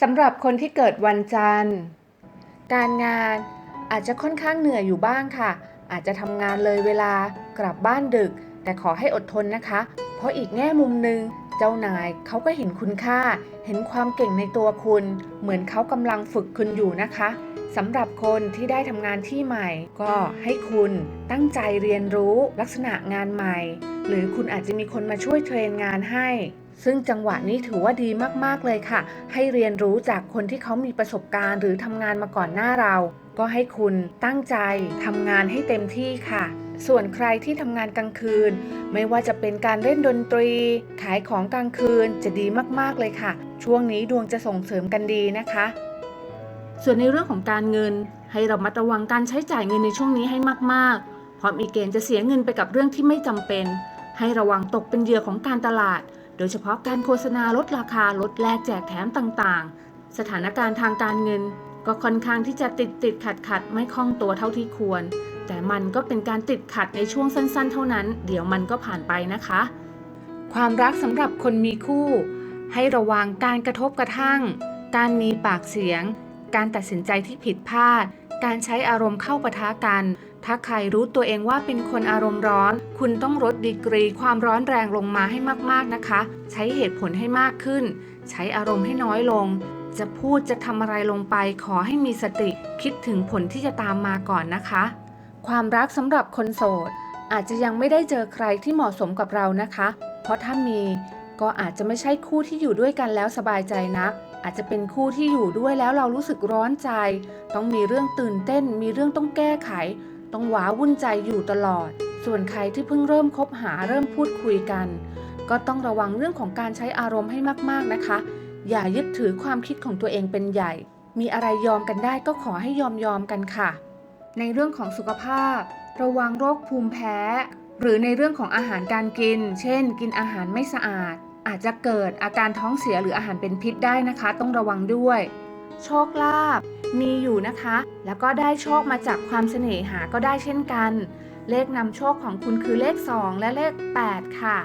สำหรับคนที่เกิดวันจันทร์ การงานอาจจะค่อนข้างเหนื่อยอยู่บ้างค่ะ อาจจะทำงานเลยเวลากลับบ้านดึก แต่ขอให้อดทนนะคะ เพราะอีกแง่มุมหนึ่งเจ้านายเขาก็เห็นคุณค่า เห็นความเก่งในตัวคุณ เหมือนเขากำลังฝึกคุณอยู่นะคะสำหรับคนที่ได้ทำงานที่ใหม่ ก็ให้คุณตั้งใจเรียนรู้ลักษณะงานใหม่ หรือคุณอาจจะมีคนมาช่วยเทรนงานให้ ซึ่งจังหวะนี้ถือว่าดีมากๆเลยค่ะ ให้เรียนรู้จากคนที่เขามีประสบการณ์หรือทำงานมาก่อนหน้าเรา ก็ให้คุณตั้งใจทำงานให้เต็มที่ค่ะส่วนใครที่ทำงานกลางคืน ไม่ว่าจะเป็นการเล่นดนตรี ขายของกลางคืนจะดีมากๆเลยค่ะ ช่วงนี้ดวงจะส่งเสริมกันดีนะคะ ส่วนในเรื่องของการเงิน ให้เรามาระวังการใช้จ่ายเงินในช่วงนี้ให้มากๆ เพราะมีเกณฑ์จะเสียเงินไปกับเรื่องที่ไม่จำเป็น ให้ระวังตกเป็นเหยื่อของการตลาด โดยเฉพาะการโฆษณาลดราคาลดแลกแจกแถมต่างๆ สถานการณ์ทางการเงิน ก็ค่อนข้างที่จะติดติดขัดขัดไม่คล่องตัวเท่าที่ควร แต่มันก็เป็นการติดขัดในช่วงสั้นๆ เท่านั้น เดี๋ยวมันก็ผ่านไปนะคะ ความรักสำหรับคนมีคู่ ให้ระวังการกระทบกระทั่ง การมีปากเสียง การตัดสินใจที่ผิดพลาด การใช้อารมณ์เข้าปะทะกัน ถ้าใครรู้ตัวเองว่าเป็นคนอารมณ์ร้อน คุณต้องลดดีกรีความร้อนแรงลงมาให้มากๆนะคะ ใช้เหตุผลให้มากขึ้น ใช้อารมณ์ให้น้อยลง จะพูดจะทำอะไรลงไป ขอให้มีสติ คิดถึงผลที่จะตามมาก่อนนะคะ ความรักสำหรับคนโสด อาจจะยังไม่ได้เจอใครที่เหมาะสมกับเรานะคะ เพราะถ้ามี ก็อาจจะไม่ใช่คู่ที่อยู่ด้วยกันแล้วสบายใจนัก อาจจะเป็นคู่ที่อยู่ด้วยแล้วเรารู้สึกร้อนใจ ต้องมีเรื่องตื่นเต้น มีเรื่องต้องแก้ไข ต้องหวาวุ่นใจอยู่ตลอด ส่วนใครที่เพิ่งเริ่มคบหาเริ่มพูดคุยกัน ก็ต้องระวังเรื่องของการใช้อารมณ์ให้มากๆนะคะ อย่ายึดถือความคิดของตัวเองเป็นใหญ่ มีอะไรยอมกันได้ก็ขอให้ยอมยอมกันค่ะ ในเรื่องของสุขภาพ ระวังโรคภูมิแพ้ หรือในเรื่องของอาหารการกิน เช่น กินอาหารไม่สะอาด อาจจะเกิดอาการท้องเสียหรืออาหารเป็นพิษได้นะคะ ต้องระวังด้วย โชคลาภมีอยู่นะคะ แล้วก็ได้โชคมาจากความเสน่หาก็ได้เช่นกัน เลขนำโชคของคุณคือเลข 2 และเลข 8 ค่ะ